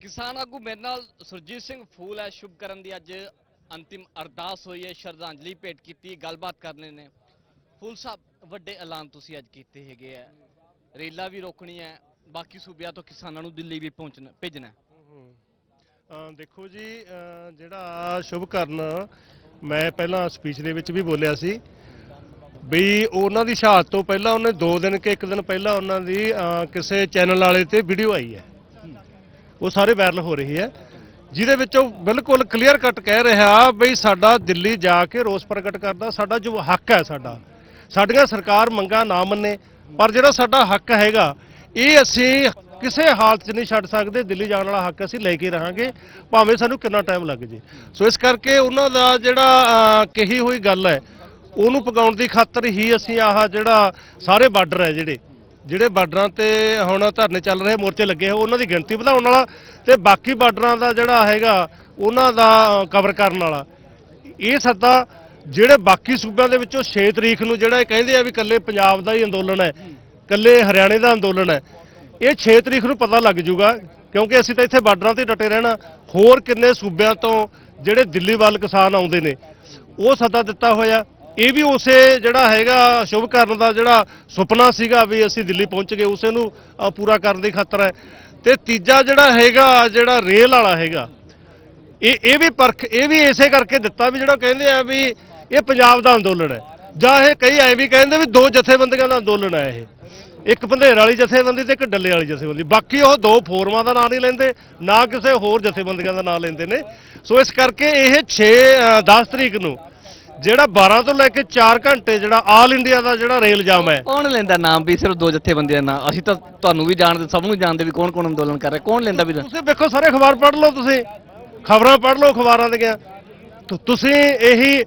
ਕਿਸਾਨ ਆਗੂ ਮੇਰੇ ਨਾਲ ਸੁਰਜੀਤ ਸਿੰਘ ਫੂਲ ਹੈ। ਸ਼ੁਭ ਕਰਨ ਦੀ ਅੱਜ ਅੰਤਿਮ ਅਰਦਾਸ ਹੋਈ ਹੈ। ਸ਼ਰਧਾਂਜਲੀ ਭੇਟ ਕੀਤੀ, ਗੱਲਬਾਤ ਕਰਨੇ ਨੇ। ਫੂਲ ਸਾਹਿਬ, ਵੱਡੇ ਐਲਾਨ ਤੁਸੀਂ ਅੱਜ ਕੀਤੇ ਹੈਗੇ ਆ। ਰੇਲਾਂ ਵੀ ਰੋਕਣੀ ਹੈ। ਬਾਕੀ ਸੂਬਿਆਂ ਤੋਂ ਕਿਸਾਨਾਂ ਨੂੰ ਦਿੱਲੀ ਵੀ ਪਹੁੰਚਣਾ, ਭੇਜਣਾ ਦੇਖੋ ਜੀ ਜਿਹੜਾ ਸ਼ੁਭ ਕਰਨ, ਮੈਂ ਪਹਿਲਾਂ ਸਪੀਚ ਦੇ ਵਿੱਚ ਵੀ ਬੋਲਿਆ ਸੀ ਵੀ ਉਹਨਾਂ ਦੀ ਸ਼ਹਾਦਤ ਤੋਂ ਪਹਿਲਾਂ, ਉਹਨੇ 2 ਦਿਨ ਕਿ 1 ਦਿਨ ਪਹਿਲਾਂ ਉਹਨਾਂ ਦੀ ਕਿਸੇ ਚੈਨਲ ਵਾਲੇ ਤੇ ਵੀਡੀਓ ਆਈ ਹੈ। ਉਹ ਸਾਰੇ ਵਾਇਰਲ ਹੋ ਰਹੀ ਹੈ। ਜਿਹਦੇ ਵਿੱਚ ਉਹ ਬਿਲਕੁਲ ਕਲੀਅਰ ਕੱਟ ਕਹਿ ਰਿਹਾ ਵੀ ਸਾਡਾ ਦਿੱਲੀ ਜਾ ਕੇ ਰੋਸ ਪ੍ਰਗਟ ਕਰਦਾ, ਸਾਡਾ ਜੋ ਹੱਕ ਹੈ ਸਾਡਾ। ਸਾਡੀਆਂ ਸਰਕਾਰ ਮੰਗਾ ਨਾ ਮੰਨੇ, ਪਰ ਜਿਹੜਾ ਸਾਡਾ ਹੱਕ ਹੈਗਾ, ਇਹ ਅਸੀਂ ਕਿਸੇ ਹਾਲਤ 'ਚ ਨਹੀਂ ਛੱਡ ਸਕਦੇ, ਦਿੱਲੀ ਜਾਣ ਵਾਲਾ ਹੱਕ ਅਸੀਂ ਲੈ ਕੇ ਰਹਾਂਗੇ, ਭਾਵੇਂ ਸਾਨੂੰ ਕਿੰਨਾ ਟਾਈਮ ਲੱਗ ਜੇ। ਸੋ ਇਸ ਕਰਕੇ ਉਹਨਾਂ ਦਾ ਜਿਹੜਾ ਕਹੀ ਹੋਈ ਗੱਲ ਹੈ, ਉਹਨੂੰ ਪਕਾਉਣ ਦੀ ਖਾਤਰ ਹੀ ਅਸੀਂ ਆਹ ਜਿਹੜਾ ਸਾਰੇ ਬਾਰਡਰ ਹੈ ਜਿਹੜੇ ਜਿਹੜੇ ਬਾਰਡਰਾਂ ਤੇ ਹੁਣ ਧਰਨੇ ਚੱਲ ਰਹੇ, ਮੋਰਚੇ ਲੱਗੇ ਹੋ ਉਹਨਾਂ ਦੀ ਗਿਣਤੀ ਵਧਾਉਣ ਵਾਲਾ ਤੇ ਬਾਕੀ ਬਾਰਡਰਾਂ ਦਾ ਜਿਹੜਾ ਹੈਗਾ, ਉਹਨਾਂ ਦਾ ਕਵਰ ਕਰਨ ਵਾਲਾ। ਇਹ ਸੱਦਾ ਜਿਹੜੇ ਬਾਕੀ ਸੂਬਿਆਂ ਦੇ ਵਿੱਚੋਂ 6 ਤਰੀਕ ਨੂੰ ਜਿਹੜਾ ਇਹ ਕਹਿੰਦੇ ਆ ਵੀ ਕੱਲੇ ਪੰਜਾਬ ਦਾ ਹੀ ਅੰਦੋਲਨ ਹੈ ਕੱਲੇ ਹਰਿਆਣੇ ਦਾ ਅੰਦੋਲਨ ਹੈ, ਇਹ 6 ਤਰੀਕ ਨੂੰ ਪਤਾ ਲੱਗ ਜੂਗਾ ਕਿਉਂਕਿ ਅਸੀਂ ਤਾਂ ਇੱਥੇ ਬਾਰਡਰਾਂ ਤੇ ਡਟੇ ਰਹਿਣਾ। ਹੋਰ ਕਿੰਨੇ ਸੂਬਿਆਂ ਤੋਂ ਜਿਹੜੇ ਦਿੱਲੀ ਵੱਲ ਕਿਸਾਨ ਆਉਂਦੇ ਨੇ, ਉਹ ਸੱਦਾ ਦਿੱਤਾ ਹੋਇਆ। ਇਹ ਵੀ ਉਸੇ ਜਿਹੜਾ ਹੈਗਾ ਸ਼ੁਭ ਕਰਨ ਦਾ ਜਿਹੜਾ ਸੁਪਨਾ ਸੀਗਾ ਵੀ ਅਸੀਂ ਦਿੱਲੀ ਪਹੁੰਚ ਗਏ, ਉਸੇ ਨੂੰ ਪੂਰਾ ਕਰਨ ਦੀ ਖਾਤਰ ਹੈ। ਤੇ ਤੀਜਾ ਜਿਹੜਾ ਹੈਗਾ, ਜਿਹੜਾ ਰੇਲ ਵਾਲਾ ਹੈਗਾ, ਇਹ ਇਹ ਵੀ ਪਰਖ, ਇਹ ਵੀ ਇਸੇ ਕਰਕੇ ਦਿੱਤਾ ਵੀ ਜਿਹੜਾ ਕਹਿੰਦੇ ਆ ਵੀ ਇਹ ਪੰਜਾਬ ਦਾ ਅੰਦੋਲਨ ਹੈ। ਜਾਂ ਇਹ ਕਈ ਐ ਵੀ ਕਹਿੰਦੇ ਵੀ ਦੋ ਜਥੇਬੰਦੀਆਂ ਦਾ ਅੰਦੋਲਨ ਹੈ ਇਹ। ਇੱਕ ਬੰਦੇਰ ਵਾਲੀ ਜਥੇਬੰਦੀ ਤੇ ਇੱਕ ਡੱਲੇ ਵਾਲੀ ਜਥੇਬੰਦੀ। ਬਾਕੀ ਉਹ ਦੋ ਫੋਰਮਾਂ ਦਾ ਨਾਂ ਨਹੀਂ ਲੈਂਦੇ, ਨਾ ਕਿਸੇ ਹੋਰ ਜਥੇਬੰਦੀਆਂ ਦਾ ਨਾਂ ਲੈਂਦੇ ਨੇ। ਸੋ ਇਸ ਕਰਕੇ ਇਹ 6 10 ਤਰੀਕ ਨੂੰ ਜਿਹੜਾ 12 ਤੋਂ ਲੈ ਕੇ 4 ਘੰਟੇ ਜਿਹੜਾ ਆਲ ਇੰਡੀਆ ਦਾ ਜਿਹੜਾ ਰੇਲ ਜਾਮ ਹੈ। ਕੌਣ ਲੈਂਦਾ ਨਾਮ ਵੀ? ਸਿਰਫ ਦੋ ਜਥੇਬੰਦੀਆਂ ਦਾ ਨਾਮ। ਅਸੀਂ ਤਾਂ ਤੁਹਾਨੂੰ ਵੀ ਜਾਣਦੇ ਸਭ ਨੂੰ ਜਾਣਦੇ ਵੀ ਕੌਣ ਕੌਣ ਅੰਦੋਲਨ ਕਰ ਰਿਹਾ। ਕੌਣ ਲੈਂਦਾ ਵੀ ਤੁਸੀਂ ਵੇਖੋ ਸਾਰੇ ਅਖਬਾਰ ਪੜ੍ਹ ਲਓ ਤੁਸੀਂ। ਖਬਰਾਂ ਪੜ੍ਹ ਲਓ ਅਖਬਾਰਾਂ ਦੀਆਂ। ਤੁ- ਤੁਸੀਂ ਇਹੀ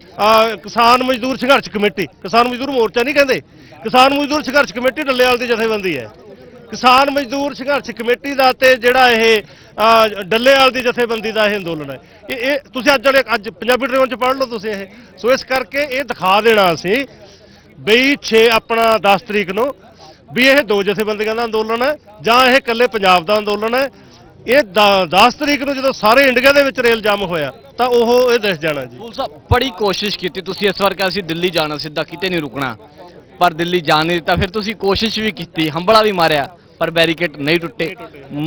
ਕਿਸਾਨ ਮਜ਼ਦੂਰ ਸੰਘਰਸ਼ ਕਮੇਟੀ ਕਿਸਾਨ ਮਜ਼ਦੂਰ ਮੋਰਚਾ ਨਹੀਂ ਕਹਿੰਦੇ। ਕਿਸਾਨ ਮਜ਼ਦੂਰ ਸੰਘਰਸ਼ ਕਮੇਟੀ ਡੱਲੇਵਾਲ ਦੀ ਜਥੇਬੰਦੀ ਹੈ। ਕਿਸਾਨ ਮਜ਼ਦੂਰ ਸੰਘਰਸ਼ ਕਮੇਟੀ ਦਾ ਤੇ ਜਿਹੜਾ ਇਹ ਡੱਲੇਵਾਲ ਦੀ ਜਥੇਬੰਦੀ ਦਾ ਇਹ ਅੰਦੋਲਨ ਹੈ। ਇਹ ਇਹ ਤੁਸੀਂ ਅੱਜ ਵਾਲੇ ਅੱਜ ਪੰਜਾਬੀ ਟ੍ਰਿਬਿਊਨ ਚ ਪੜ੍ਹ ਲਓ ਤੁਸੀਂ ਇਹ। ਸੋ ਇਸ ਕਰਕੇ ਇਹ ਦਿਖਾ ਦੇਣਾ ਅਸੀਂ ਬਈ 6 ਆਪਣਾ 10 ਤਰੀਕ ਨੂੰ ਵੀ ਇਹ ਦੋ ਜਥੇਬੰਦੀਆਂ ਦਾ ਅੰਦੋਲਨ ਹੈ ਜਾਂ ਇਹ ਇਕੱਲੇ ਪੰਜਾਬ ਦਾ ਅੰਦੋਲਨ ਹੈ। ਇਹ 10 ਤਰੀਕ ਨੂੰ ਜਦੋਂ ਸਾਰੇ ਇੰਡੀਆ ਦੇ ਵਿੱਚ ਰੇਲ ਜਾਮ ਹੋਇਆ, ਤਾਂ ਉਹ ਇਹ ਦਿਸ ਜਾਣਾ ਜੀ। ਫੂਲ ਬੜੀ ਕੋਸ਼ਿਸ਼ ਕੀਤੀ ਤੁਸੀਂ ਇਸ ਵਾਰ ਕਿਹਾ ਸੀ ਦਿੱਲੀ ਜਾਣਾ, ਸਿੱਧਾ ਕਿਤੇ ਨਹੀਂ ਰੁਕਣਾ। ਪਰ ਦਿੱਲੀ ਜਾਣ ਨਹੀਂ ਦਿੱਤਾ, ਫਿਰ ਤੁਸੀਂ ਕੋਸ਼ਿਸ਼ ਵੀ ਕੀਤੀ, ਹੰਬਲਾ ਵੀ ਮਾਰਿਆ। ਪਰ ਬੈਰੀਕੇਡ ਨਹੀਂ ਟੁੱਟੇ।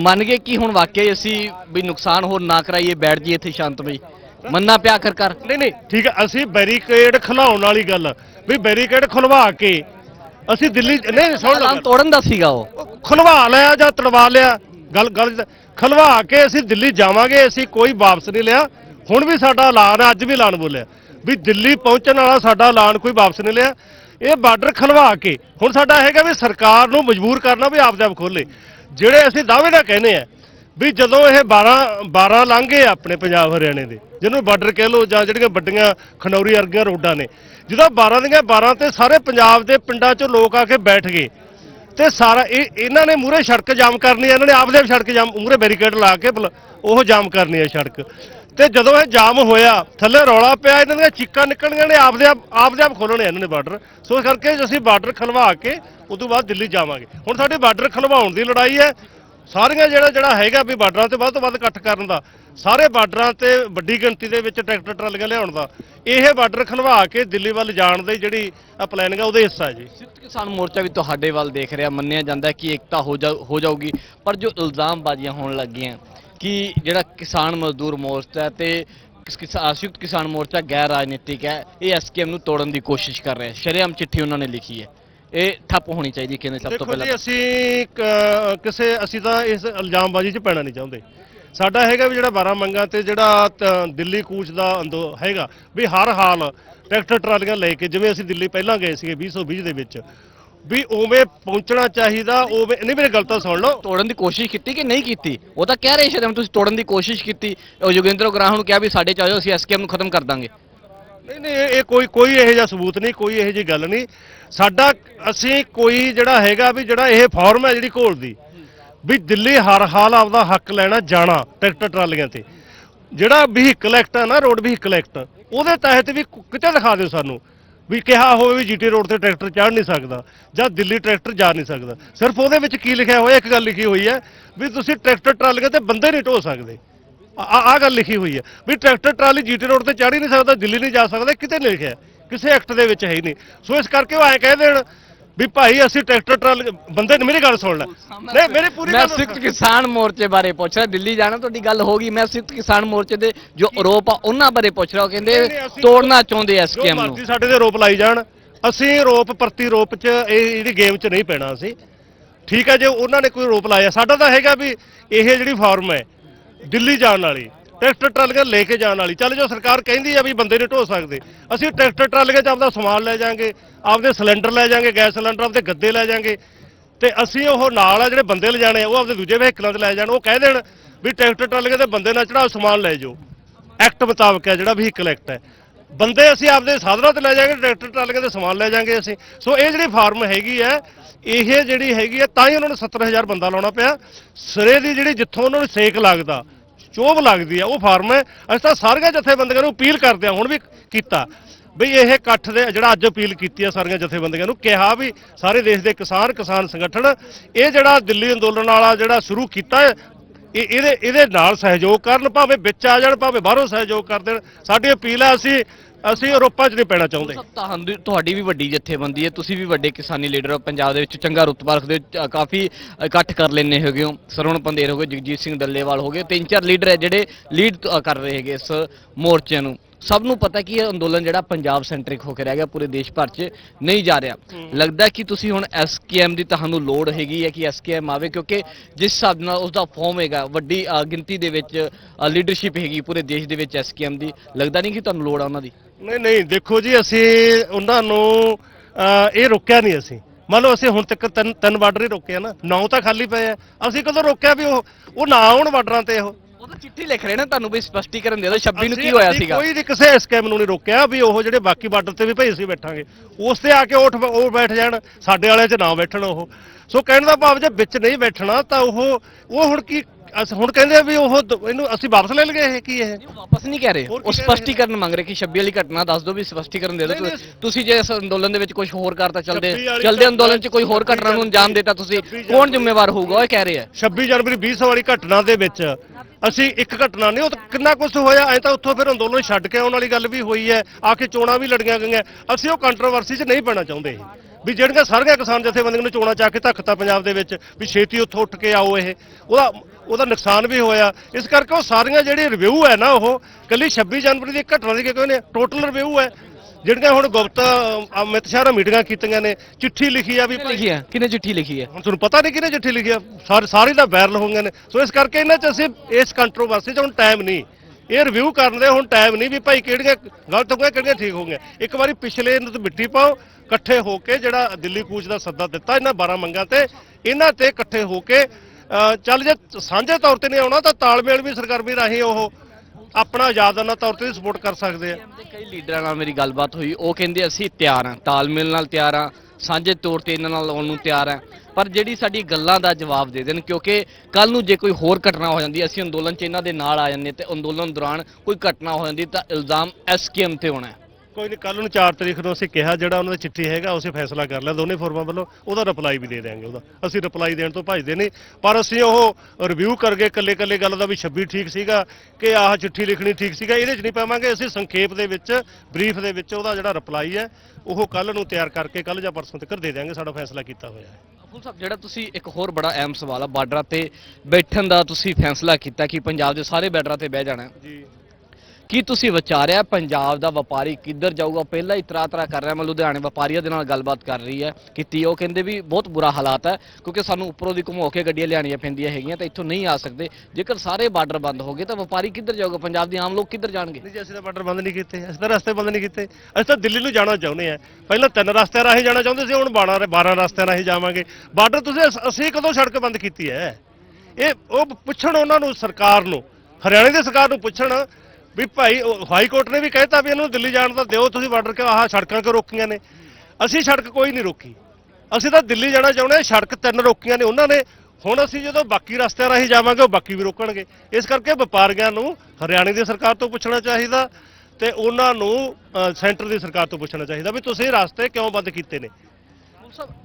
ਮੰਨ ਗਏ ਕਿ ਹੁਣ ਵਾਕਿਆ ਅਸੀਂ ਵੀ ਨੁਕਸਾਨ ਹੋਰ ਨਾ ਕਰਾਈਏ ਬੈਠ ਜੀ ਇੱਥੇ ਸ਼ਾਂਤਮਈ ਮੰਨਾ ਪਿਆ ਕਰ ਕਰ ਨਹੀਂ ਨਹੀਂ ਠੀਕ ਹੈ ਅਸੀਂ ਬੈਰੀਕੇਡ ਖਲਾਉਣ ਵਾਲੀ ਗੱਲ ਵੀ ਬੈਰੀਕੇਡ ਖੁਲਵਾ ਕੇ ਅਸੀਂ ਦਿੱਲੀ ਨਹੀਂ ਸੁਣ ਲਓ ਤੋੜਨ ਦਾ ਸੀਗਾ ਉਹ। ਖੁਲਵਾ ਲਿਆ ਜਾਂ ਤੜਵਾ ਲਿਆ? ਗੱਲ ਗੱਲ ਖਲਵਾ ਕੇ ਅਸੀਂ ਦਿੱਲੀ ਜਾਵਾਂਗੇ ਅਸੀਂ ਕੋਈ ਵਾਪਸ ਨਹੀਂ ਲਿਆ। ਹੁਣ ਵੀ ਸਾਡਾ ਐਲਾਨ ਹੈ ਅੱਜ ਵੀ ਐਲਾਨ ਬੋਲਿਆ। ਵੀ ਦਿੱਲੀ ਪਹੁੰਚਣ ਵਾਲਾ ਸਾਡਾ ਐਲਾਨ ਕੋਈ ਵਾਪਸ ਨਹੀਂ ਲਿਆ। ਇਹ ਬਾਰਡਰ ਖਲਵਾ ਕੇ ਹੁਣ ਸਾਡਾ ਹੈਗਾ ਵੀ ਸਰਕਾਰ ਨੂੰ ਮਜਬੂਰ ਕਰਨਾ ਵੀ ਆਪਦੇ ਆਪ ਖੋਲੇ ਜਿਹੜੇ ਅਸੀਂ ਦਾਅਵੇ ਨਾਲ ਕਹਿੰਦੇ ਆ ਵੀ ਜਦੋਂ ਇਹ 12 12 ਲਾਂਘੇ ਆਪਣੇ ਪੰਜਾਬ ਹਰਿਆਣੇ ਦੇ, ਜਿਹਨੂੰ ਬਾਰਡਰ ਕਹਿ ਲਓ ਜਾਂ ਜਿਹੜੀਆਂ ਵੱਡੀਆਂ ਖਨੌਰੀ ਵਰਗੀਆਂ ਰੋਡਾਂ ਨੇ, ਜਦੋਂ 12 ਦੀਆਂ 12 ਤੇ ਸਾਰੇ ਪੰਜਾਬ ਦੇ ਪਿੰਡਾਂ 'ਚੋਂ ਲੋਕ ਆ ਕੇ ਬੈਠ ਗਏ ਤੇ ਸਾਰਾ ਇਹ ਇਹਨਾਂ ਨੇ ਮੂਰੇ ਸੜਕ ਜਾਮ ਕਰਨੀ ਹੈ ਇਹਨਾਂ ਨੇ ਆਪਦੇ ਸੜਕ ਜਾਮ ਮੂਰੇ ਬੈਰੀਕੇਡ ਲਾ ਕੇ ਉਹ ਜਾਮ ਕਰਨੀ ਹੈ ਸੜਕ। ਤੇ ਜਦੋਂ ਇਹ ਜਾਮ ਹੋਇਆ, ਥੱਲੇ ਰੌਲਾ ਪਿਆ, ਇਹਨਾਂ ਦੀਆਂ ਚੀਕਾਂ ਨਿਕਲਣੀਆਂ ਨੇ, ਆਪਦੇ ਆਪ ਆਪਦੇ ਆਪ ਖੋਲਣੇ ਇਹਨਾਂ ਨੇ ਬਾਰਡਰ। ਸੋ ਇਸ ਕਰਕੇ ਅਸੀਂ ਬਾਰਡਰ ਖਲਵਾ ਕੇ ਉਸ ਤੋਂ ਬਾਅਦ ਦਿੱਲੀ ਜਾਵਾਂਗੇ। ਹੁਣ ਸਾਡੀ ਬਾਰਡਰ ਖਲਵਾਉਣ ਦੀ ਲੜਾਈ ਹੈ। ਸਾਰੀਆਂ ਜਿਹੜਾ ਜਿਹੜਾ ਹੈਗਾ ਵੀ ਬਾਰਡਰਾਂ ਤੇ ਵੱਧ ਤੋਂ ਵੱਧ ਇਕੱਠ ਕਰਨ ਦਾ, ਸਾਰੇ ਬਾਰਡਰਾਂ ਤੇ ਵੱਡੀ ਗਿਣਤੀ ਦੇ ਵਿੱਚ ਟਰੈਕਟਰ ਟਰਾਲੀਆਂ ਲਿਆਉਣ ਦਾ, ਇਹ ਬਾਰਡਰ ਖਲਵਾ ਕੇ ਦਿੱਲੀ ਵੱਲ ਜਾਣ ਦੀ ਜਿਹੜੀ ਪਲੈਨਿੰਗ ਹੈ ਉਹਦੇ ਹਿੱਸਾ ਹੈ ਜੀ। ਸਿੱਧ ਕਿਸਾਨ ਮੋਰਚਾ ਵੀ ਤੁਹਾਡੇ ਵੱਲ ਦੇਖ ਰਿਹਾ, ਮੰਨਿਆ ਜਾਂਦਾ ਕਿ ਏਕਤਾ ਹੋ ਜਾ ਹੋ ਜਾਊਗੀ, ਪਰ ਜੋ ਇਲਜ਼ਾਮਬਾਜ਼ੀਆਂ ਹੋਣ ਲੱਗੀਆਂ ਕਿ ਜਿਹੜਾ ਕਿਸਾਨ ਮਜ਼ਦੂਰ ਮੋਰਚਾ ਤੇ ਸੰਯੁਕਤ ਕਿਸਾਨ ਮੋਰਚਾ ਗੈਰ ਰਾਜਨੀਤਿਕ ਹੈ ਇਹ ਐਸਕੇਐਮ ਨੂੰ ਤੋੜਨ ਦੀ ਕੋਸ਼ਿਸ਼ ਕਰ ਰਿਹਾ ਹੈ। ਸ਼ਰੇਆਮ ਚਿੱਠੀ ਉਹਨਾਂ ਨੇ ਲਿਖੀ ਹੈ। ਇਹ ਠੱਪ ਹੋਣੀ ਚਾਹੀਦੀ ਕਹਿੰਦੇ ਸਭ ਤੋਂ ਪਹਿਲਾਂ ਅਸੀਂ ਕਿਸੇ ਅਸੀਂ ਤਾਂ ਇਸ ਇਲਜ਼ਾਮਬਾਜ਼ੀ 'ਚ ਪੈਣਾ ਨਹੀਂ ਚਾਹੁੰਦੇ। ਸਾਡਾ ਹੈਗਾ ਵੀ ਜਿਹੜਾ 12 ਮੰਗਾਂ ਤੇ ਜਿਹੜਾ ਦਿੱਲੀ ਕੂਚ ਦਾ ਅੰਦੋ ਹੈਗਾ ਵੀ ਹਰ ਹਾਲ ਟਰੈਕਟਰ ਟਰਾਲੀਆਂ ਲੈ ਕੇ ਜਿਵੇਂ ਅਸੀਂ ਦਿੱਲੀ ਪਹਿਲਾਂ ਗਏ ਸੀਗੇ 2020 ਦੇ ਵਿੱਚ ਵੀ ਉਵੇਂ ਪਹੁੰਚਣਾ ਚਾਹੀਦਾ ਉਵੇਂ ਨਹੀਂ ਮੇਰੇ ਗੱਲ ਤਾਂ ਸੁਣ ਲਓ। ਤੋੜਨ ਦੀ ਕੋਸ਼ਿਸ਼ ਕੀਤੀ ਕਿ ਨਹੀਂ ਕੀਤੀ? ਉਹ ਤਾਂ ਕਹਿ ਰਹੇ ਸ਼ਰੇਆਮ ਤੁਸੀਂ ਤੋੜਨ ਦੀ ਕੋਸ਼ਿਸ਼ ਕੀਤੀ ਉਹ ਯੋਗੇਂਦਰ ਗ੍ਰਾਹ ਨੂੰ ਕਿਹਾ ਵੀ ਸਾਡੇ ਚ ਆਜੋ ਅਸੀਂ ਐਸਕੇਐਮ ਨੂੰ ਖਤਮ ਕਰ ਦਾਂਗੇ। ਨਹੀਂ ਨਹੀਂ ਇਹ ਕੋਈ ਕੋਈ ਇਹੋ ਜਿਹਾ ਸਬੂਤ ਨਹੀਂ ਕੋਈ ਇਹੋ ਜਿਹੀ ਗੱਲ ਨਹੀਂ। ਸਾਡਾ ਅਸੀਂ ਕੋਈ ਜਿਹੜਾ ਹੈਗਾ ਵੀ ਜਿਹੜਾ ਇਹ ਫਾਰਮ ਹੈ ਜਿਹੜੀ ਘੋਲ ਦੀ ਵੀ ਦਿੱਲੀ ਹਰ ਹਾਲ ਆਪਦਾ ਹੱਕ ਲੈਣਾ ਜਾਣਾ ਟਰੈਕਟਰ ਟਰਾਲੀਆਂ ਤੇ। ਜਿਹੜਾ ਵਹੀਕਲ ਐਕਟ ਹੈ ਨਾ ਰੋਡ ਵਹੀਕਲ ਐਕਟ ਉਹਦੇ ਤਹਿਤ ਵੀ ਕਿਤੇ ਦਿਖਾ ਦਿਓ ਸਾਨੂੰ। ਵੀ ਕਿਹਾ ਹੋਵੇ ਵੀ ਜੀਟੀ ਰੋਡ ਤੇ ਟਰੈਕਟਰ ਚੜ੍ਹ ਨਹੀਂ ਸਕਦਾ ਜਾਂ ਦਿੱਲੀ ਟਰੈਕਟਰ ਜਾ ਨਹੀਂ ਸਕਦਾ। ਸਿਰਫ ਉਹਦੇ ਵਿੱਚ ਕੀ ਲਿਖਿਆ ਹੋਇਆ, ਇੱਕ ਗੱਲ ਲਿਖੀ ਹੋਈ ਹੈ ਵੀ ਤੁਸੀਂ ਟਰੈਕਟਰ ਟਰਾਲੀਆਂ ਤੇ ਬੰਦੇ ਨਹੀਂ ਢੋ ਸਕਦੇ। ਆ ਆ ਗੱਲ ਲਿਖੀ ਹੋਈ ਹੈ ਵੀ ਟਰੈਕਟਰ ਟਰਾਲੀ ਜੀਟੀ ਰੋਡ ਤੇ ਚੜ੍ਹ ਹੀ ਨਹੀਂ ਸਕਦਾ, ਦਿੱਲੀ ਨਹੀਂ ਜਾ ਸਕਦਾ, ਕਿਤੇ ਨਹੀਂ ਲਿਖਿਆ। ਕਿਸੇ ਐਕਟ ਦੇ ਵਿੱਚ ਹੈ ਹੀ ਨਹੀਂ। ਸੋ ਇਸ ਕਰਕੇ ਉਹ ਐਂ ਕਹਿ ਦੇਣ ਵੀ ਭਾਈ ਅਸੀਂ ਟਰੈਕਟਰ ਟਰਾਲੀ ਬੰਦੇ ਨੇ ਮੇਰੀ ਗੱਲ ਸੁਣ ਲੈ। ਨਹੀਂ ਮੇਰੀ ਪੂਰੀ ਮੈਂ ਸੰਯੁਕਤ ਕਿਸਾਨ ਮੋਰਚੇ ਬਾਰੇ ਪੁੱਛ ਰਿਹਾ ਦਿੱਲੀ ਜਾਣਾ ਤੁਹਾਡੀ ਗੱਲ ਹੋ ਗਈ ਮੈਂ ਸੰਯੁਕਤ ਕਿਸਾਨ ਮੋਰਚੇ ਦੇ ਜੋ ਆਰੋਪ ਆ ਉਹਨਾਂ ਬਾਰੇ ਪੁੱਛ ਰਿਹਾ ਉਹ ਕਹਿੰਦੇ ਤੋੜਨਾ ਚਾਹੁੰਦੇ ਐ ਸਕੀਮ ਨੂੰ। ਮਰਜ਼ੀ ਸਾਡੇ ਤੇ ਰੋਪ ਲਾਈ ਜਾਣ ਅਸੀਂ ਰੋਪ ਪ੍ਰਤੀ ਰੋਪ 'ਚ ਇਹ ਇਹਦੀ ਗੇਮ 'ਚ ਨਹੀਂ ਪੈਣਾ ਅਸੀਂ। ਠੀਕ ਹੈ ਜੇ ਉਹਨਾਂ ਨੇ ਕੋਈ ਰੋਪ ਲਾਇਆ ਸਾਡਾ ਤਾਂ ਹੈਗਾ ਵੀ ਇਹ ਜਿਹੜੀ ਫਾਰਮ ਹੈ ਦਿੱਲੀ ਜਾਣ ਵਾਲੀ ਟਰੈਕਟਰ ਟਰਾਲੀਆਂ ਲੈ ਕੇ ਜਾਣ ਵਾਲੀ। ਚੱਲ ਜੋ ਸਰਕਾਰ ਕਹਿੰਦੀ ਆ ਵੀ ਬੰਦੇ ਨਹੀਂ ਢੋ ਸਕਦੇ। ਅਸੀਂ ਟਰੈਕਟਰ ਟਰਾਲੀਆਂ 'ਚ ਆਪਦਾ ਸਮਾਨ ਲੈ ਜਾਾਂਗੇ, ਆਪਦੇ ਸਿਲੰਡਰ ਲੈ ਜਾਾਂਗੇ, ਗੈਸ ਸਿਲੰਡਰ, ਆਪਦੇ ਗੱਦੇ ਲੈ ਜਾਾਂਗੇ। ਤੇ ਅਸੀਂ ਉਹ ਨਾਲ ਆ ਜਿਹੜੇ ਬੰਦੇ ਲਿਜਾਣੇ ਆ, ਉਹ ਆਪਦੇ ਦੂਜੇ ਵਹੀਕਲਾਂ 'ਤੇ ਲੈ ਜਾਣ। ਉਹ ਕਹਿ ਦੇਣ ਵੀ ਟਰੈਕਟਰ ਟਰਾਲੀਆਂ ਤੇ ਬੰਦੇ ਨਾ ਚੜਾਓ, ਸਮਾਨ ਲੈ ਜਾਓ। ਐਕਟ ਮੁਤਾਬਕ ਹੈ ਜਿਹੜਾ ਵਹੀਕਲ ਐਕਟ ਹੈ ਬੰਦੇ ਅਸੀਂ ਆਪਦੇ ਸਾਧਨਾਂ ਤੇ ਲੈ ਜਾਾਂਗੇ, ਟਰੈਕਟਰ ਟਰਾਲੀਆਂ ਤੇ ਸਮਾਨ ਲੈ ਜਾਾਂਗੇ ਅਸੀਂ। ਸੋ ਇਹ ਜਿਹੜੀ ਫਾਰਮ ਹੈਗੀ ਹੈ ਇਹ ਜਿਹੜੀ ਹੈਗੀ ਹੈ ਤਾਂ ਹੀ ਉਹਨਾਂ ਨੂੰ 70000 ਬੰਦਾ ਲਾਉਣਾ ਪਿਆ। ਸਿਰੇ ਦੀ ਜਿਹੜੀ ਜਿੱਥੋਂ ਉਹਨਾਂ ਨੂੰ ਸੇਕ ਲੱਗਦਾ ਚੋਭ ਲੱਗਦੀ ਆ, ਉਹ ਫਾਰਮ ਹੈ। ਅਸੀਂ ਤਾਂ ਸਾਰੀਆਂ ਜਥੇਬੰਦੀਆਂ ਨੂੰ ਅਪੀਲ ਕਰਦੇ ਆ, ਹੁਣ ਵੀ ਕੀਤਾ। ਬਈ ਇਹ ਇਕੱਠ ਦੇ ਜਿਹੜਾ ਅੱਜ ਅਪੀਲ ਕੀਤੀ ਆ ਸਾਰੀਆਂ ਜਥੇਬੰਦੀਆਂ ਨੂੰ, ਕਿਹਾ ਵੀ ਸਾਰੇ ਦੇਸ਼ ਦੇ ਕਿਸਾਨ ਕਿਸਾਨ ਸੰਗਠਨ, ਇਹ ਜਿਹੜਾ ਦਿੱਲੀ ਅੰਦੋਲਨ ਵਾਲਾ ਜਿਹੜਾ ਸ਼ੁਰੂ ਕੀਤਾ ਹੈ, ਇਹ ਇਹਦੇ ਇਹਦੇ ਨਾਲ ਸਹਿਯੋਗ ਕਰਨ, ਭਾਵੇਂ ਵਿੱਚ ਆ ਜਾਣ, ਭਾਵੇਂ ਬਾਹਰੋਂ ਸਹਿਯੋਗ ਕਰ ਦੇਣ। ਸਾਡੀ ਅਪੀਲ ਹੈ ਅਸੀਂ ਅਸੀਂ ਯੂਰੋਪਾਂ 'ਚ ਨਹੀਂ ਪੈਣਾ ਚਾਹੁੰਦੇ। ਤੁਹਾਨੂੰ ਤੁਹਾਡੀ ਵੀ ਵੱਡੀ ਜਥੇਬੰਦੀ ਹੈ, ਤੁਸੀਂ ਵੀ ਵੱਡੇ ਕਿਸਾਨੀ ਲੀਡਰ ਹੋ। ਪੰਜਾਬ ਦੇ ਵਿੱਚ ਚੰਗਾ ਰੁਤਬਾ ਰੱਖਦੇ ਹੋ ਕਾਫੀ ਇਕੱਠ ਕਰ ਲੈਣੇ ਹੈਗੇ ਹੋ। ਸਰਵਣ ਪੰਦੇਰ ਹੋ ਗਏ, ਜਗਜੀਤ ਸਿੰਘ ਦੱਲੇਵਾਲ ਹੋ ਗਏ। ਤਿੰਨ ਚਾਰ ਲੀਡਰ ਹੈ ਜਿਹੜੇ ਲੀਡ ਕਰ ਰਹੇ ਹੈਗੇ ਇਸ ਮੋਰਚੇ ਨੂੰ। ਸਭ ਨੂੰ ਪਤਾ ਕਿ ਇਹ ਅੰਦੋਲਨ ਜਿਹੜਾ ਪੰਜਾਬ ਸੈਂਟਰਿਕ ਹੋ ਕੇ ਰਹਿ ਗਿਆ ਪੂਰੇ ਦੇਸ਼ ਭਰ 'ਚ ਨਹੀਂ ਜਾ ਰਿਹਾ। ਲੱਗਦਾ ਕਿ ਤੁਸੀਂ ਹੁਣ ਐਸਕੇਐਮ ਦੀ ਤੁਹਾਨੂੰ ਲੋੜ ਹੈਗੀ ਹੈ ਕਿ ਐਸਕੇਐਮ ਆਵੇ ਕਿਉਂਕਿ ਜਿਸ ਹਿਸਾਬ ਨਾਲ ਉਸ ਦਾ ਫਾਰਮ ਹੈਗਾ ਵੱਡੀ ਅ, ਗਿਣਤੀ ਦੇ ਵਿੱਚ ਲੀਡਰਸ਼ਿਪ ਹੈਗੀ ਪੂਰੇ ਦੇਸ਼ ਦੇ ਵਿੱਚ ਐਸਕੇਐਮ ਦੀ ਲੱਗਦਾ ਨਹੀਂ ਕਿ ਤੁਹਾਨੂੰ ਲੋੜ ਆ ਉਹਨਾਂ ਦੀ? ਨਹੀਂ ਨਹੀਂ ਦੇਖੋ ਜੀ ਅਸੀਂ ਉਹਨਾਂ ਨੂੰ ਅਹ, ਇਹ ਰੋਕਿਆ ਨਹੀਂ ਅਸੀਂ। ਮੰਨ ਲਓ ਅਸੀਂ ਹੁਣ ਤੱਕ ਤਿੰਨ ਤਿੰਨ ਬਾਰਡਰ ਹੀ ਰੋਕੇ ਆ ਨਾ ਨੌ ਤਾਂ ਖਾਲੀ ਪਏ ਆ। ਅਸੀਂ ਕਦੋਂ ਰੋਕਿਆ ਵੀ ਉਹ ਉਹ ਨਾ ਆਉਣ ਬਾਰਡਰਾਂ ਤੇ ਉਹ? ਉਹ ਤਾਂ ਚਿੱਠੀ ਲਿਖ ਰਹੇ ਨੇ ਤੁਹਾਨੂੰ ਵੀ ਸਪਸ਼ਟੀਕਰਨ ਦੇ ਦਿਓ 26 ਨੂੰ ਕੀ ਹੋਇਆ ਅਸੀਂ ਸੀਗਾ? ਕੋਈ ਵੀ ਕਿਸੇ ਸਕੈਮ ਨੂੰ ਨਹੀਂ ਰੋਕਿਆ ਵੀ ਉਹ ਜਿਹੜੇ ਬਾਕੀ ਬਾਰਡਰ ਤੇ ਵੀ ਭਾਈ ਅਸੀਂ ਬੈਠਾਂਗੇ। ਉਸ ਤੇ ਆ ਕੇ ਉੱਠ ਉਹ ਬੈਠ ਜਾਣ ਸਾਡੇ ਵਾਲਿਆਂ 'ਚ ਨਾ ਬੈਠਣ ਉਹ। ਸੋ ਕਹਿਣ ਦਾ ਭਾਵ ਜੇ ਵਿੱਚ ਨਹੀਂ ਬੈਠਣਾ ਤਾਂ ਉਹ ਉਹ ਹੁਣ ਕੀ ਅਸ- ਹੁਣ ਕਹਿੰਦੇ ਆ ਵੀ ਉਹ ਦ- ਇਹਨੂੰ ਅਸੀਂ ਵਾਪਸ ਲੈ ਲਗੇ ਇਹ ਕੀ ਇਹ? ਨਹੀਂ, ਉਹ ਵਾਪਸ ਨਹੀਂ ਕਹਿ ਰਹੇ। ਹੋਰ ਕੀ ਉਹ ਕਹਿ ਰਹੇ ਸਪਸ਼ਟੀਕਰਨ ਮੰਗ ਰਹੇ ਕਿ 26 ਵਾਲੀ ਘਟਨਾ ਦੱਸ ਦਿਓ ਵੀ ਸਪਸ਼ਟੀਕਰਨ ਦੇ ਦਿਓ। ਨਹੀਂ, ਤੁਸੀਂ- ਤੁਸੀਂ ਜੇ ਇਸ ਅੰਦੋਲਨ ਦੇ ਵਿੱਚ ਕੁਝ ਹੋਰ ਕਰਤਾ ਚਲਦੇ 26 ਵਾਲੀ ਚਲਦੇ ਅੰਦੋਲਨ 'ਚ ਕੋਈ ਹੋਰ ਘਟਨਾ ਨੂੰ ਅੰਜਾਮ ਦਿੱਤਾ ਤੁਸੀਂ 26 ਕੌਣ ਜ਼ਿੰਮੇਵਾਰ ਹੋਊਗਾ? ਉਹ ਇਹ ਕਹਿ ਰਹੇ ਆ। 26 ਜਨਵਰੀ 20 ਵਾਲੀ ਘਟਨਾ ਦੇ ਵਿੱਚ ਅਸੀਂ ਇੱਕ ਘਟਨਾ ਨਹੀਂ, ਉਹ ਤਾਂ ਕਿੰਨਾ ਕੁਝ ਹੋਇਆ, ਐ ਤਾਂ ਉੱਥੋਂ ਫਿਰ ਅੰਦੋਲਨ ਛੱਡ ਕੇ ਆਉਣ ਵਾਲੀ ਗੱਲ ਵੀ ਹੋਈ ਹੈ, ਆ ਕੇ ਚੋਣਾਂ ਵੀ ਲੜੀਆਂ ਗਈਆਂ। ਅਸੀਂ ਉਹ ਕੰਟਰੋਵਰਸੀ 'ਚ ਨਹੀਂ ਪੈਣਾ ਚਾਹੁੰਦੇ। ਵੀ ਜਿਹੜੀਆਂ ਸਾਰੀਆਂ ਕਿਸਾਨ ਜਥੇਬੰਦੀਆਂ ਨੂੰ ਚੋਣਾਂ ਚਾ ਕੇ ਧੱਕਤਾ ਪੰਜਾਬ ਦੇ ਵਿੱਚ, ਵੀ ਛੇਤੀ ਉੱਥੋਂ ਉੱਠ ਕੇ ਆਓ ਇਹ, ਉਹਦਾ ਉਹਦਾ ਨੁਕਸਾਨ ਵੀ ਹੋਇਆ। ਇਸ ਕਰਕੇ ਉਹ ਸਾਰੀਆਂ ਜਿਹੜੀ ਰਿਵਿਊ ਹੈ ਨਾ ਉਹ, ਕੱਲੀ 26 ਜਨਵਰੀ ਦੀ ਘਟਨਾ ਦੀ ਕਿਉਂਕਿ ਟੋਟਲ ਰਿਵਿਊ ਹੈ। ਜਿਹੜੀਆਂ ਹੁਣ ਗੁਪਤ ਅ, ਅਮਿਤ ਸ਼ਾਹ ਨਾਲ ਮੀਟਿੰਗਾਂ ਕੀਤੀਆਂ ਨੇ ਚਿੱਠੀ ਲਿਖੀ ਆ ਵੀ ਕਿਹਨੇ ਲਿਖੀ ਹੈ ਕਿਹਨੇ ਚਿੱਠੀ ਲਿਖੀ ਹੈ ਹੁਣ ਤੁਹਾਨੂੰ ਪਤਾ ਨਹੀਂ ਕਿਹਨੇ ਚਿੱਠੀ ਲਿਖੀ ਆ। ਸਾਰੇ ਸਾਰੇ ਤਾਂ ਵਾਇਰਲ ਹੋ ਗਏ ਨੇ। ਸੋ ਇਸ ਕਰਕੇ ਇਹਨਾਂ 'ਚ ਅਸੀਂ ਇਸ ਕੰਟਰੋਵਰਸੀ 'ਚ ਹੁਣ ਟਾਈਮ ਨਹੀਂ। ਇਹ ਰਿਵਿਊ ਕਰਨ ਦੇ ਹੁਣ ਟਾਈਮ ਨਹੀਂ ਵੀ ਭਾਈ ਕਿਹੜੀਆਂ ਗਲਤ ਹੋ ਗਈਆਂ ਕਿਹੜੀਆਂ ਠੀਕ ਹੋ ਗਈਆਂ ਇੱਕ ਵਾਰੀ ਪਿਛਲੇ ਨੂੰ ਤੇ ਮਿੱਟੀ ਪਾਓ ਇਕੱਠੇ ਹੋ ਕੇ ਜਿਹੜਾ ਦਿੱਲੀ ਕੂਚ ਦਾ ਸੱਦਾ ਦਿੱਤਾ ਇਹਨਾਂ 12 ਮੰਗਾਂ ਤੇ ਇਹਨਾਂ ਤੇ ਇਕੱਠੇ ਹੋ ਕੇ ਅ, ਚੱਲ ਜੇ ਸਾਂਝੇ ਤੌਰ ਤੇ ਨਹੀਂ ਆਉਣਾ ਤਾਂ ਤਾਲਮੇਲ ਵੀ ਸਰਕਾਰ ਵੀ ਰਾਹੀਂ ਉਹ ਆਪਣਾ ਆਜ਼ਾਦਾਨਾ ਤੌਰ ਤੇ ਸਪੋਰਟ ਕਰ ਸਕਦੇ ਆ। ਕਈ ਲੀਡਰਾਂ ਨਾਲ ਮੇਰੀ ਗੱਲਬਾਤ ਹੋਈ, ਉਹ ਕਹਿੰਦੇ ਅਸੀਂ ਤਿਆਰ ਹਾਂ, ਤਾਲਮੇਲ ਨਾਲ ਤਿਆਰ ਹਾਂ, ਸਾਂਝੇ ਤੌਰ ਤੇ ਇਹਨਾਂ ਨਾਲ ਆਉਣ ਨੂੰ ਤਿਆਰ ਹਾਂ। ਪਰ ਜਿਹੜੀ ਸਾਡੀ ਗੱਲਾਂ ਦਾ ਜਵਾਬ ਦੇ ਦੇਣ, ਕਿਉਂਕਿ ਕੱਲ ਨੂੰ ਜੇ ਕੋਈ ਹੋਰ ਘਟਨਾ ਹੋ ਜਾਂਦੀ, ਅਸੀਂ ਅੰਦੋਲਨ 'ਚ ਇਹਨਾਂ ਦੇ ਨਾਲ ਆ ਜਾਂਦੇ ਤੇ ਅੰਦੋਲਨ ਦੌਰਾਨ ਕੋਈ ਘਟਨਾ ਹੋ ਜਾਂਦੀ ਤਾਂ ਇਲਜ਼ਾਮ ਐਸਕੇਐਮ ਤੇ ਹੋਣਾ ਕੋਈ ਨਹੀਂ ਕੱਲ ਨੂੰ 4 ਤਰੀਕ ਨੂੰ ਅਸੀਂ ਕਿਹਾ ਜਿਹੜਾ ਉਹਨਾਂ ਦੀ ਚਿੱਠੀ ਹੈਗਾ ਉਸੇ ਫੈਸਲਾ ਕਰ ਲਿਆ ਦੋਨੇ ਫੋਰਮਾਂ ਵੱਲੋਂ ਉਹਦਾ ਰਿਪਲਾਈ ਵੀ ਦੇ ਦੇਵਾਂਗੇ ਉਹਦਾ। ਅਸੀਂ ਰਿਪਲਾਈ ਦੇਣ ਤੋਂ ਭੱਜਦੇ ਨਹੀਂ ਪਰ ਅਸੀਂ ਉਹ ਰਿਵਿਊ ਕਰਕੇ ਕੱਲੇ ਕੱਲੇ ਗੱਲ ਦਾ ਵੀ 26 ਠੀਕ ਸੀਗਾ ਕਿ ਆਹ ਚਿੱਠੀ ਲਿਖਣੀ ਠੀਕ ਸੀਗਾ ਇਹਦੇ 'ਚ ਨਹੀਂ ਪਾਵਾਂਗੇ ਅਸੀਂ ਸੰਖੇਪ ਦੇ ਵਿੱਚ ਬਰੀਫ ਦੇ ਵਿੱਚ ਉਹਦਾ ਜਿਹੜਾ ਰਿਪਲਾਈ ਹੈ ਉਹ ਕੱਲ ਨੂੰ ਤਿਆਰ ਕਰਕੇ ਕੱਲ ਜਾਂ ਪਰਸੋਂ ਤੱਕ ਦੇ ਦੇਵਾਂਗੇ ਸਾਡਾ ਫੈਸਲਾ ਕੀਤਾ ਹੋਇਆ ਹੈ। ਅਬਦੁਲ ਸਾਹਿਬ ਜਿਹੜਾ ਤੁਸੀਂ ਇੱਕ ਹੋਰ ਬੜਾ ਅਹਿਮ ਸਵਾਲ ਆ ਬਾਰਡਰਾਂ ਤੇ ਬੈਠਣ ਦਾ ਤੁਸੀਂ ਫੈਸਲਾ ਕੀਤਾ ਕਿ ਪੰਜਾਬ ਦੇ ਸਾਰੇ ਬਾਰਡਰਾਂ ਤੇ ਬਹਿ ਜਾਣਾ। ਜੀ। ਕੀ ਤੁਸੀਂ ਵਿਚਾਰਿਆ ਪੰਜਾਬ ਦਾ ਵਪਾਰੀ ਕਿੱਧਰ ਜਾਊਗਾ? ਪਹਿਲਾਂ ਹੀ ਤਰਾ ਤਰਾ ਕਰ ਰਿਹਾ ਮੈਂ, ਲੁਧਿਆਣੇ ਵਪਾਰੀਆਂ ਦੇ ਨਾਲ ਗੱਲਬਾਤ ਕਰ ਰਹੀ ਹੈ ਕੀਤੀ ਉਹ ਕਹਿੰਦੇ ਵੀ ਬਹੁਤ ਬੁਰਾ ਹਾਲਾਤ ਹੈ, ਕਿਉਂਕਿ ਸਾਨੂੰ ਉੱਪਰੋਂ ਦੀ ਘੁਮਾ ਕੇ ਗੱਡੀਆਂ ਲਿਆਣੀਆਂ ਪੈਂਦੀਆਂ ਹੈਗੀਆਂ ਤਾਂ ਇੱਥੋਂ ਨਹੀਂ ਆ ਸਕਦੇ। ਜੇਕਰ ਸਾਰੇ ਬਾਰਡਰ ਬੰਦ ਹੋ ਗਏ ਤਾਂ ਵਪਾਰੀ ਕਿੱਧਰ ਜਾਊਗਾ? ਪੰਜਾਬ ਦੇ ਆਮ ਲੋਕ ਕਿੱਧਰ ਜਾਣਗੇ? ਨਹੀਂ ਜੀ, ਅਸੀਂ ਤਾਂ ਬਾਰਡਰ ਬੰਦ ਨਹੀਂ ਕੀਤੇ। ਅਸੀਂ ਤਾਂ ਰਸਤੇ ਬੰਦ ਨਹੀਂ ਕੀਤੇ। ਅਸੀਂ ਤਾਂ ਦਿੱਲੀ ਨੂੰ ਜਾਣਾ ਚਾਹੁੰਦੇ ਆ ਪਹਿਲਾਂ ਤਿੰਨ ਰਸਤਿਆਂ ਰਾਹੀਂ ਜਾਣਾ ਚਾਹੁੰਦੇ ਸੀ, ਹੁਣ 12 12 ਰਸਤਿਆਂ ਰਾਹੀਂ ਜਾਵਾਂਗੇ। ਬਾਰਡਰ ਤੁਸੀਂ ਅਸੀਂ ਕਦੋਂ ਸੜਕ ਬੰਦ ਕੀਤੀ ਹੈ? ਇਹ, ਉਹ ਪੁੱਛਣ ਉਹਨਾਂ ਨੂੰ, ਸਰਕਾਰ ਨੂੰ, ਹਰਿਆਣੇ ਦੀ ਸਰਕਾਰ ਨੂੰ ਪੁੱਛਣ ਵੀ ਭਾਈ, ਉਹ ਹਾਈ ਕੋਰਟ ਨੇ ਵੀ ਕਹਿਤਾ ਵੀ ਇਹਨੂੰ ਦਿੱਲੀ ਜਾਣ ਦਾ ਦਿਓ, ਤੁਸੀਂ ਬਾਰਡਰ ਕਿਉਂ, ਆਹ ਸੜਕਾਂ ਕਿਉਂ ਰੋਕੀਆਂ ਨੇ? ਅਸੀਂ ਸੜਕ ਕੋਈ ਨਹੀਂ ਰੋਕੀ। ਅਸੀਂ ਤਾਂ ਦਿੱਲੀ ਜਾਣਾ ਚਾਹੁੰਦੇ ਹਾਂ, ਸੜਕ ਤਿੰਨ ਰੋਕੀਆਂ ਨੇ ਉਹਨਾਂ ਨੇ। ਹੁਣ ਅਸੀਂ ਜਦੋਂ ਬਾਕੀ ਰਸਤਿਆਂ ਰਾਹੀਂ ਜਾਵਾਂਗੇ, ਉਹ ਬਾਕੀ ਵੀ ਰੋਕਣਗੇ। ਇਸ ਕਰਕੇ ਵਪਾਰੀਆਂ ਨੂੰ ਹਰਿਆਣੇ ਦੀ ਸਰਕਾਰ ਤੋਂ ਪੁੱਛਣਾ ਚਾਹੀਦਾ ਤੇ ਉਹਨਾਂ ਨੂੰ ਸੈਂਟਰ ਦੀ ਸਰਕਾਰ ਤੋਂ ਪੁੱਛਣਾ ਚਾਹੀਦਾ ਵੀ ਤੁਸੀਂ ਰਸਤੇ ਕਿਉਂ ਬੰਦ ਕੀਤੇ ਨੇ?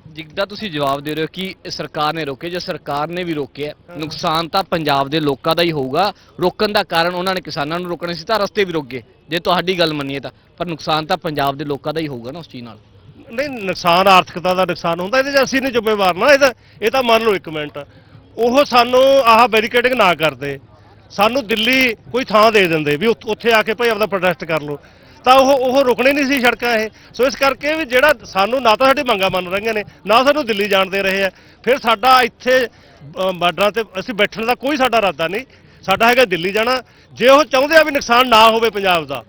ਜਿੱਦਾਂ ਤੁਸੀਂ ਜਵਾਬ ਦੇ ਰਹੇ ਹੋ ਕਿ ਸਰਕਾਰ ਨੇ ਰੋਕੇ ਜੇ ਸਰਕਾਰ ਨੇ ਵੀ ਰੋਕਿਆ ਨੁਕਸਾਨ ਤਾਂ ਪੰਜਾਬ ਦੇ ਲੋਕਾਂ ਦਾ ਹੀ ਹੋਊਗਾ। ਰੋਕਣ ਦਾ ਕਾਰਨ ਉਹਨਾਂ ਨੇ ਕਿਸਾਨਾਂ ਨੂੰ ਰੋਕਣੇ ਸੀ ਤਾਂ ਰਸਤੇ ਵੀ ਰੁਕ ਗਏ। ਜੇ ਤੁਹਾਡੀ ਗੱਲ ਮੰਨੀਏ ਤਾਂ ਪਰ ਨੁਕਸਾਨ ਤਾਂ ਪੰਜਾਬ ਦੇ ਲੋਕਾਂ ਦਾ ਹੀ ਹੋਊਗਾ ਨਾ ਉਸ ਚੀਜ਼ ਨਾਲ। ਨਹੀਂ ਨੁਕਸਾਨ ਆਰਥਿਕਤਾ ਦਾ ਨੁਕਸਾਨ ਹੁੰਦਾ ਇਹਦੇ 'ਚ ਅਸੀਂ ਨਹੀਂ ਜ਼ਿੰਮੇਵਾਰ ਨਾ ਇਹਦਾ ਇਹ ਤਾਂ ਮੰਨ ਲਓ ਇੱਕ ਮਿੰਟ। ਉਹ ਸਾਨੂੰ ਆਹ ਬੈਰੀਕੇਡਿੰਗ ਨਾ ਕਰਦੇ। ਸਾਨੂੰ ਦਿੱਲੀ ਕੋਈ ਥਾਂ ਦੇ ਦਿੰਦੇ ਵੀ ਉੱਥ- ਉੱਥੇ ਆ ਕੇ ਭਾਈ ਆਪਦਾ ਪ੍ਰੋਟੈਸਟ ਕਰ ਲਓ। ਤਾਂ ਉਹ ਉਹ ਰੁਕਣੇ ਨਹੀਂ ਸੀ ਸੜਕਾਂ ਇਹ। ਸੋ ਇਸ ਕਰਕੇ ਵੀ ਜਿਹੜਾ ਸਾਨੂੰ ਨਾ ਤਾਂ ਸਾਡੀ ਮੰਗਾਂ ਮੰਨ ਰਹੀਆਂ ਨੇ ਨਾ ਸਾਨੂੰ ਦਿੱਲੀ ਜਾਣ ਦੇ ਰਹੇ ਆ। ਫਿਰ ਸਾਡਾ ਇੱਥੇ ਬਾਰਡਰਾਂ ਤੇ ਅਸੀਂ ਬੈਠਣ ਦਾ ਕੋਈ ਸਾਡਾ ਇਰਾਦਾ ਨਹੀਂ। ਸਾਡਾ ਹੈਗਾ ਦਿੱਲੀ ਜਾਣਾ। ਜੇ ਉਹ ਚਾਹੁੰਦੇ ਆ ਵੀ ਨੁਕਸਾਨ ਨਾ ਹੋਵੇ ਪੰਜਾਬ ਦਾ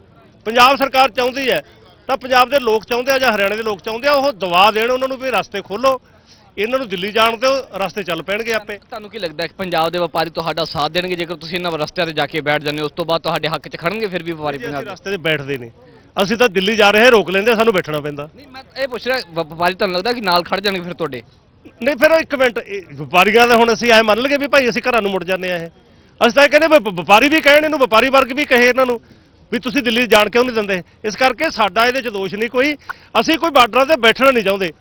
ਪੰਜਾਬ ਸਰਕਾਰ ਚਾਹੁੰਦੀ ਹੈ ਤਾਂ ਪੰਜਾਬ ਦੇ ਲੋਕ ਚਾਹੁੰਦੇ ਆ ਜਾਂ ਹਰਿਆਣੇ ਦੇ ਲੋਕ ਚਾਹੁੰਦੇ ਆ ਉਹ ਦਵਾ ਦੇਣ ਉਹਨਾਂ ਨੂੰ ਵੀ ਰਸਤੇ ਖੋਲੋ ਇਹਨਾਂ ਨੂੰ ਦਿੱਲੀ ਜਾਣ ਦਿਓ ਰਸਤੇ ਚੱਲ ਪੈਣਗੇ ਆਪੇ। ਤੁਹਾਨੂੰ ਕੀ ਲੱਗਦਾ ਹੈ ਕਿ ਪੰਜਾਬ ਦੇ ਵਪਾਰੀ ਤੁਹਾਡਾ ਸਾਥ ਦੇਣਗੇ? ਜੇਕਰ ਤੁਸੀਂ ਇਹਨਾਂ ਰਸਤਿਆਂ ਤੇ ਜਾ ਕੇ ਬੈਠ ਜਾਂਦੇ ਹੋ ਉਸ ਤੋਂ ਬਾਅਦ ਤੁਹਾਡੇ ਹੱਕ 'ਚ ਖੜਨਗੇ ਫਿਰ ਵੀ ਵਪਾਰੀ ਪੰਜਾਬ ਦੇ ਰਸਤੇ ਤੇ ਬੈਠਦੇ ਨੇ ਅਸੀਂ ਤਾਂ ਦਿੱਲੀ ਜਾ ਰਹੇ ਹਾਂ ਰੋਕ ਲੈਂਦੇ ਸਾਨੂੰ ਬੈਠਣਾ ਪੈਂਦਾ। ਨਹੀਂ ਮੈਂ ਇਹ ਪੁੱਛ ਰਿਹਾ ਵ- ਵਪਾਰੀ ਤੁਹਾਨੂੰ ਲੱਗਦਾ ਕਿ ਨਾਲ ਖੜ ਜਾਣਗੇ ਫਿਰ ਤੁਹਾਡੇ? ਨਹੀਂ ਫਿਰ ਇੱਕ ਮਿੰਟ ਇਹ ਵਪਾਰੀਆਂ ਦਾ ਹੁਣ ਅਸੀਂ ਐ ਮੰਨ ਲਈਏ ਵੀ ਭਾਈ ਅਸੀਂ ਘਰਾਂ ਨੂੰ ਮੁੜ ਜਾਂਦੇ ਆ ਇਹ। ਅਸੀਂ ਤਾਂ ਇਹ ਕਹਿੰਦੇ ਵੀ ਵ- ਵਪਾਰੀ ਵੀ ਕਹਿਣ ਇਹਨੂੰ ਵਪਾਰੀ ਵਰਗ ਵੀ ਕਹੇ ਇਹਨਾਂ ਨੂੰ ਵੀ ਤੁਸੀਂ ਦਿੱਲੀ ਜਾਣ ਕਿਉਂ ਨਹੀਂ ਦਿੰਦੇ? ਇਸ ਕਰਕੇ ਸਾਡਾ ਇਹਦੇ ਚ ਦੋਸ਼ ਨਹੀਂ ਕੋਈ। ਅਸੀਂ ਕੋਈ ਬਾਰਡਰਾਂ ਤੇ ਬੈਠਣਾ ਨਹੀਂ ਚਾਹੁੰਦੇ।